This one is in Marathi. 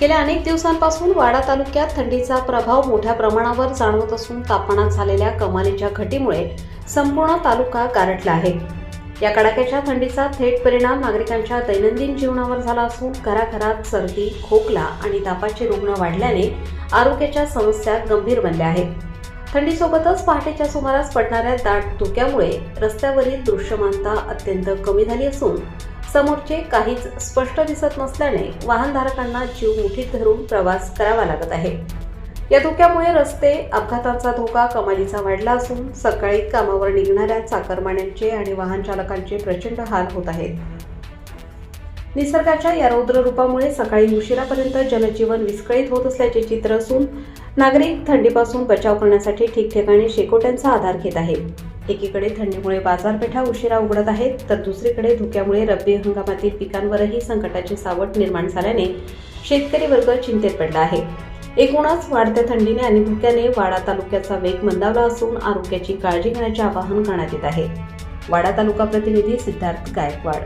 गेल्या अनेक दिवसांपासून वाडा तालुक्यात थंडीचा प्रभाव मोठ्या प्रमाणावर जाणवत असून तापमानात झालेल्या कमालीच्या घटीमुळे संपूर्ण तालुका गारठला आहे. या कडाक्याच्या थंडीचा थेट परिणाम नागरिकांच्या दैनंदिन जीवनावर झाला असून घराघरात सर्दी खोकला आणि तापाचे रुग्ण वाढल्याने आरोग्याच्या समस्या गंभीर बनल्या आहेत. थंडीसोबतच पहाटेच्या सुमारास पडणाऱ्या दाट धुक्यामुळे रस्त्यावरील दृश्यमानता अत्यंत कमी झाली असून समोरचे काहीच स्पष्ट दिसत नसल्याने वाहनधारकांना जीव मुठीत धरून प्रवास करावा लागत आहे. या धोक्यामुळे रस्ते अपघातांचा धोका कमालीचा वाढला असून सकाळी कामावर निघणाऱ्या चाकरमान्यांचे आणि वाहन चालकांचे प्रचंड हाल होत आहेत. निसर्गाच्या या रौद्र रूपामुळे सकाळी उशिरापर्यंत जनजीवन विस्कळीत होत असल्याचे चित्र असून नागरिक थंडीपासून बचाव करण्यासाठी ठिकठिकाणी शेकोट्यांचा आधार घेत आहेत. एकीकडे थंडीमुळे बाजारपेठा उशिरा उघडत आहेत तर दुसरीकडे धुक्यामुळे रब्बी हंगामातील पिकांवरही संकटाचे सावट निर्माण झाल्याने शेतकरी वर्ग चिंतेत पडला आहे. एकूणच वाढत्या थंडीने आणि धुक्याने वाडा तालुक्याचा वेग मंदावला असून आरोग्याची काळजी घेण्याचे आवाहन करण्यात येत आहे. वाडा तालुका प्रतिनिधी सिद्धार्थ गायकवाड.